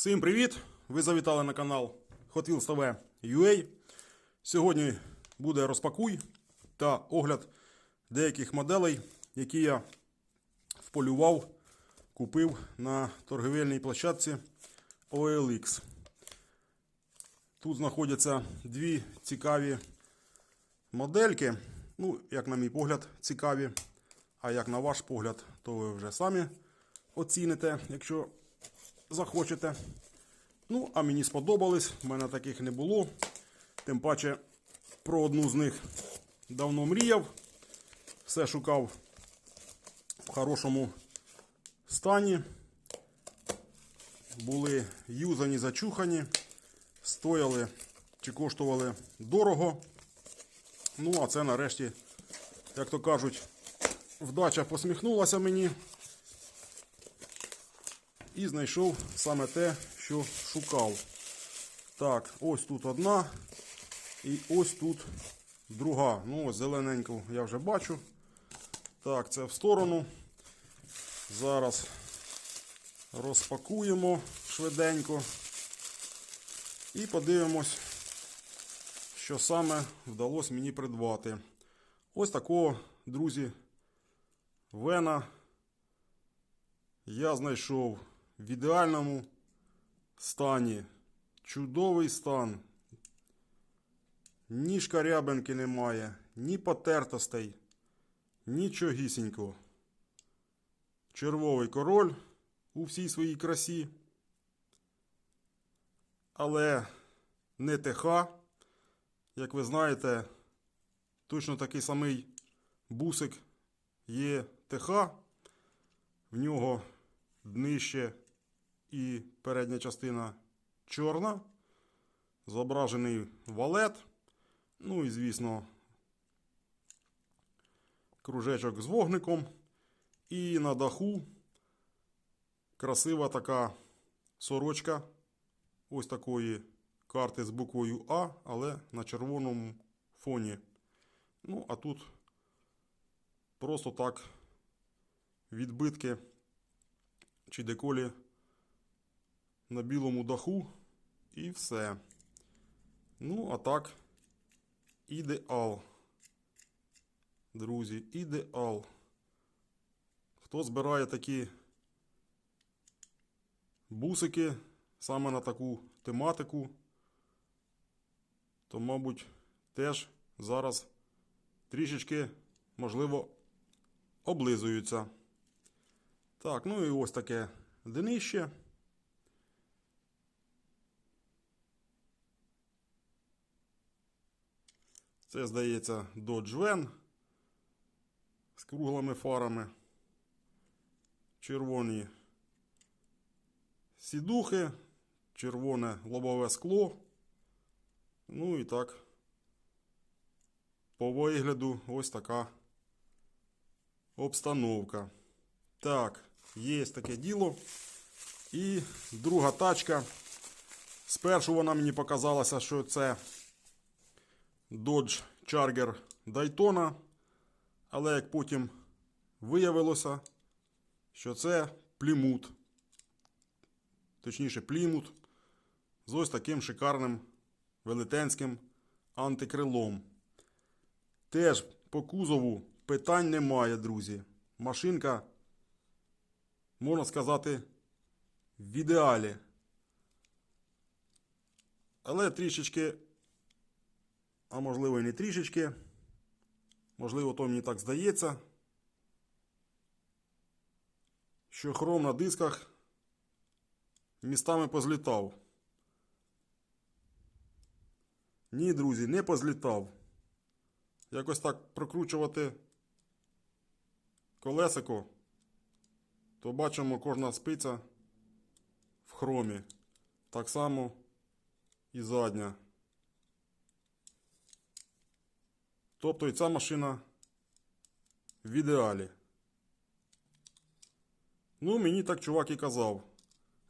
Всім привіт! Ви завітали на канал Hot UA. Сьогодні буде розпакуй та огляд деяких моделей, які я вполював, купив на торговельній площадці OLX. Тут знаходяться дві цікаві модельки. Ну, як на мій погляд, цікаві. А як на ваш погляд, то ви вже самі оціните, якщо захочете. Ну, а мені сподобались, в мене таких не було. Тим паче про одну з них давно мріяв. Все шукав в хорошому стані. Були юзані, зачухані, стояли чи коштували дорого. Ну, а це нарешті, як то кажуть, вдача посміхнулася мені і знайшов саме те, що шукав. Так, ось тут одна і ось тут друга. Ну, ось зелененьку я вже бачу. Так, це в сторону. Зараз розпакуємо швиденько і подивимось, що саме вдалося мені придбати. Ось такого, друзі, вена я знайшов в ідеальному стані. Чудовий стан. Ні шкарябинки немає, ні потертостей, нічогісінького. Червовий король у всій своїй красі. Але не ТХ. Як ви знаєте, точно такий самий бусик є ТХ. В нього днище і передня частина чорна. Зображений валет. Ну і, звісно, кружечок з вогником. І на даху красива така сорочка. Ось такої карти з буквою А, але на червоному фоні. Ну, а тут просто так відбитки чи деколі на білому даху і все. Ну, а так, ідеал. Друзі, ідеал. Хто збирає такі бусики саме на таку тематику, то, мабуть, теж зараз трішечки, можливо, облизуються. Так, ну і ось таке днище. Це, здається, Dodge Van з круглими фарами. Червоні сідухи, червоне лобове скло. Ну і так, по вигляду ось така обстановка. Так, є таке діло. І друга тачка. Спершу вона мені показалася, що це Dodge Charger Daytona. Але як потім виявилося, що це плімут. Точніше, плімут з ось таким шикарним велетенським антикрилом. Теж по кузову питань немає, друзі. Машинка, можна сказати, в ідеалі. Але трішечки, а можливо і не трішечки, можливо, то мені так здається, що хром на дисках містами позлітав. Ні, друзі, не позлітав. Якось так прокручувати колесико, то бачимо кожна спиця в хромі. Так само і задня. Тобто і ця машина в ідеалі. Ну, мені так чувак і казав.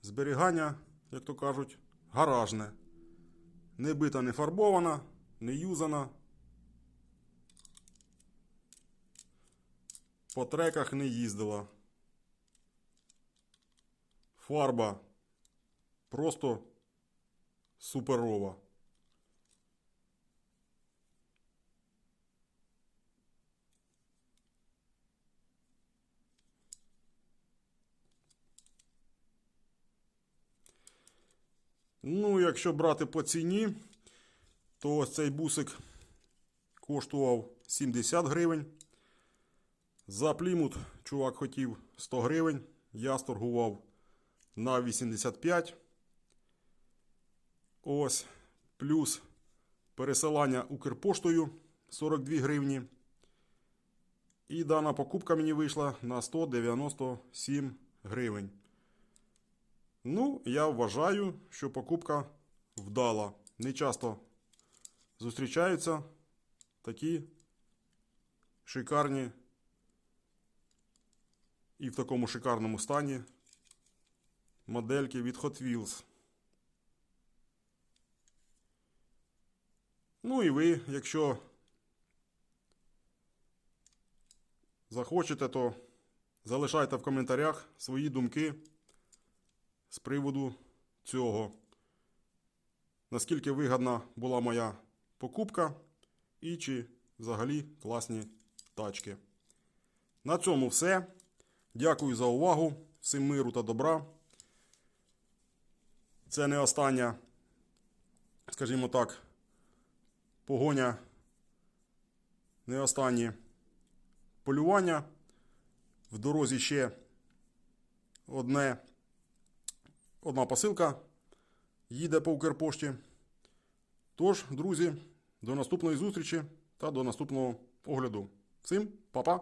Зберігання, як то кажуть, гаражне. Не бита, не фарбована, не юзана. По треках не їздила. Фарба просто суперова. Ну, якщо брати по ціні, то ось цей бусик коштував 70 гривень. За плімут чувак хотів 100 гривень. Я сторгував на 85. Ось. Плюс пересилання Укрпоштою 42 гривні. І дана покупка мені вийшла на 197 гривень. Ну, я вважаю, що покупка вдала. Не часто зустрічаються такі шикарні і в такому шикарному стані модельки від Hot Wheels. Ну і ви, якщо захочете, то залишайте в коментарях свої думки з приводу цього. Наскільки вигідна була моя покупка і чи взагалі класні тачки. На цьому все. Дякую за увагу. Всім миру та добра. Це не остання, скажімо так, погоня, не останнє полювання. В дорозі ще одне, одна посилка їде по Укрпошті. Тож, друзі, до наступної зустрічі та до наступного огляду. Всім па-па!